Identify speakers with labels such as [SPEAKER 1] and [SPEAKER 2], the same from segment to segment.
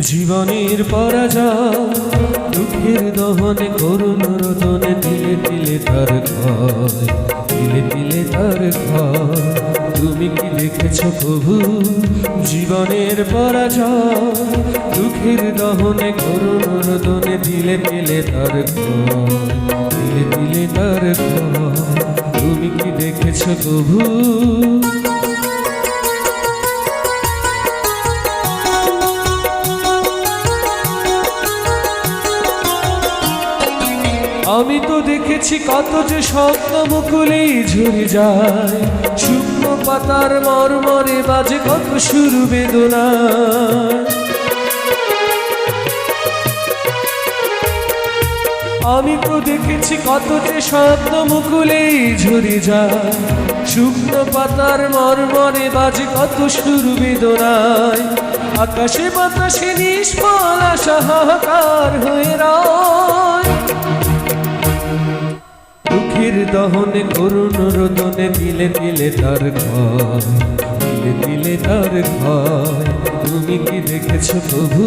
[SPEAKER 1] জীবনের পরাজয়, দুঃখের দহনে করুণ রোদনে দিলে দিলে তার ক্ষয় দিলে তার ক্ষয়। তুমি কি দেখেছ প্রভু জীবনের পরাজয়, দুঃখের দহনে করুণ রোদনে দিলে দিলে তার ক্ষয় দিলে তার ক্ষয়। তুমি কি দেখেছ প্রভু আমি তো দেখেছি কত যে স্বপ্ন মুকুলেই ঝরে যায়। শুকনো পাতার মরমরে বাজে কত সুর বেদনা আমি তো দেখেছি কত যে স্বপ্ন মুকুলেই ঝরে যায়। শুকনো পাতার মরমরে বাজে কত সুর বেদনায়। আকাশে বাতাসে নিষ্ফল আশা হয়ে রয়। দুঃখের দহনে করুণ রোদনে দিলে দিলে তার ঘর দিলে দিলে তার ঘর। তুমি কি দেখেছ প্রভু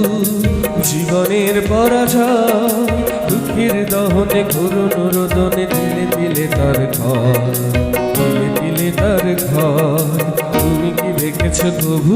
[SPEAKER 1] জীবনের পরাজয়? দুঃখের দহনে করুণ রোদনে দিলে দিলে তার ঘর দিলে দিলে তার ঘর। তুমি কি দেখেছ প্রভু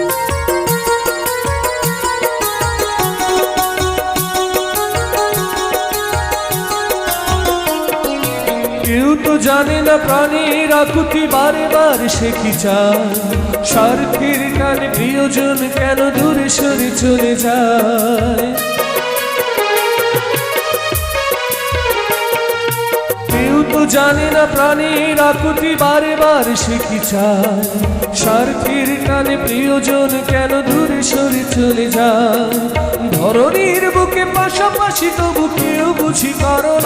[SPEAKER 1] কেউ তো জানে না প্রাণীর আকুতি বারে বার সে কি চায়। টানে প্রিয়জন কেন দূরে সরে চলে যায়? কেউ তো জানে না প্রাণীর আকুতি বারে বার সে কি চায়। টানে প্রিয়জন কেন দূরে সরে চলে যায়? ধরনীর বুকে পাশাপাশি তবু কেউ বুঝি কারণ